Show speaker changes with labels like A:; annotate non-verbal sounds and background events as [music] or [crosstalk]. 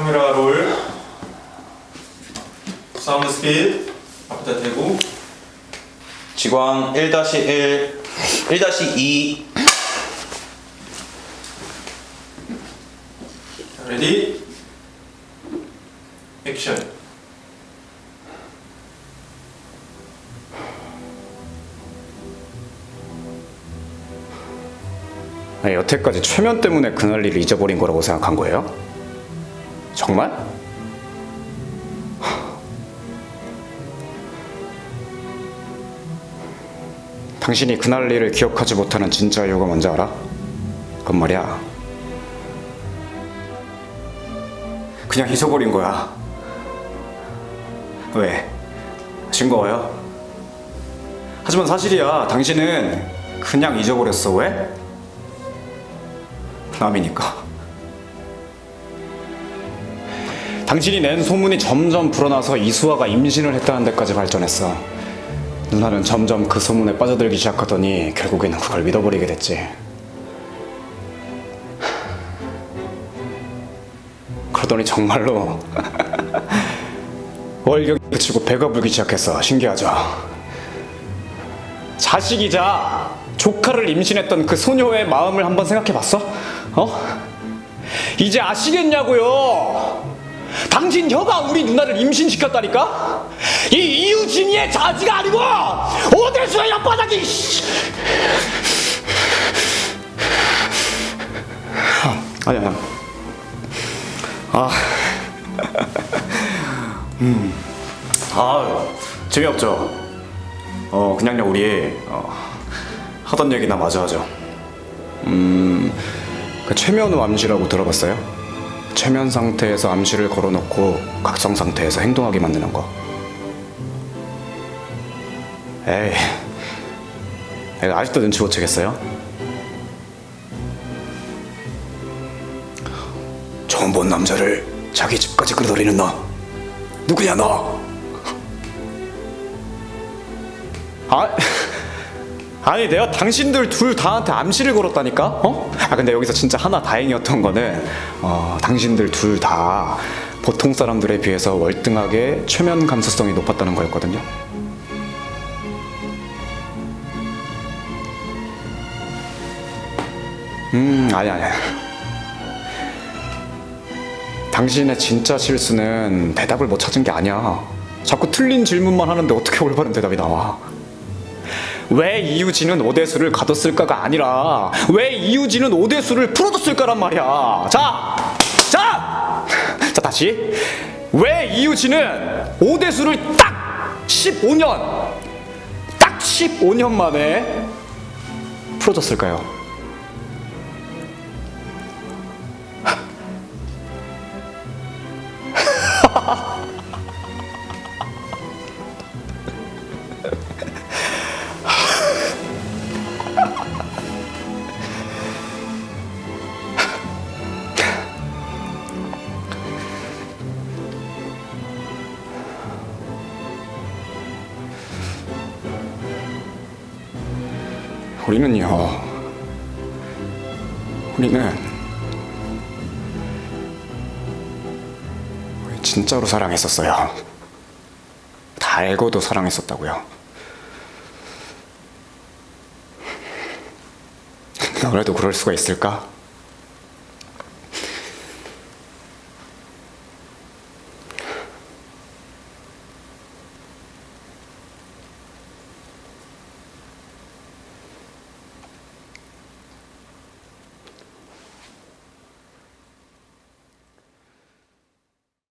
A: 카메라 롤. 사운드 스피드. 앞에다 대고.
B: 지광 1-1 1-2
A: 자, 레디. 액션.
C: 아니, 여태까지 최면 때문에 그날 일을 잊어버린 거라고 생각한 거예요? 정말? 당신이 그날 일을 기억하지 못하는 진짜 이유가 뭔지 알아? 그건 말이야. 그냥 잊어버린 거야. 왜? 싱거워요? 하지만 사실이야. 당신은 그냥 잊어버렸어. 왜? 남이니까. 당신이 낸 소문이 점점 불어나서 이수아가 임신을 했다는 데까지 발전했어. 누나는 점점 그 소문에 빠져들기 시작하더니 결국에는 그걸 믿어버리게 됐지. 그러더니 정말로 [laughs] 월경이 그치고 배가 불기 시작했어. 신기하죠? 자식이자 조카를 임신했던 그 소녀의 마음을 한번 생각해 봤어? 어? 이제 아시겠냐고요? 당신 혀가 우리 누나를 임신시켰다니까? 이 이유진이의 자지가 아니고 오대수의 옆바닥이 씨. 아, 아니야 [laughs] 아, 음, 아 재미없죠? 어 그냥요 우리 어, 하던 얘기나 마저 하죠. 음, 그 최면후 암시라고 들어봤어요? 최면 상태에서 암시를 걸어놓고 각성 상태에서 행동하게 만드는 거. 에이, 내가 아직도 눈치 못 채겠어요? 처음 본 남자를 자기 집까지 끌어들이는 너 누구냐 너? 아, 아니 내가 당신들 둘 다한테 암시를 걸었다니까? 어? 아 근데 여기서 진짜 하나 다행이었던 거는 어, 당신들 둘 다 보통 사람들에 비해서 월등하게 최면 감수성이 높았다는 거였거든요. 음 아니 아니. 당신의 진짜 실수는 대답을 못 찾은 게 아니야. 자꾸 틀린 질문만 하는데 어떻게 올바른 대답이 나와? 왜 이유진은 오대수를 가뒀을까가 아니라 왜 이유진은 오대수를 풀어줬을까란 말이야. 자, 자, [laughs] 자 다시 왜 이유진은 오대수를 딱 15년, 딱 15년 만에 풀어줬을까요? [laughs] 우리는요. 우리는 우리 진짜로 사랑했었어요. 다 알고도 사랑했었다고요. 너라도 그럴 수가 있을까?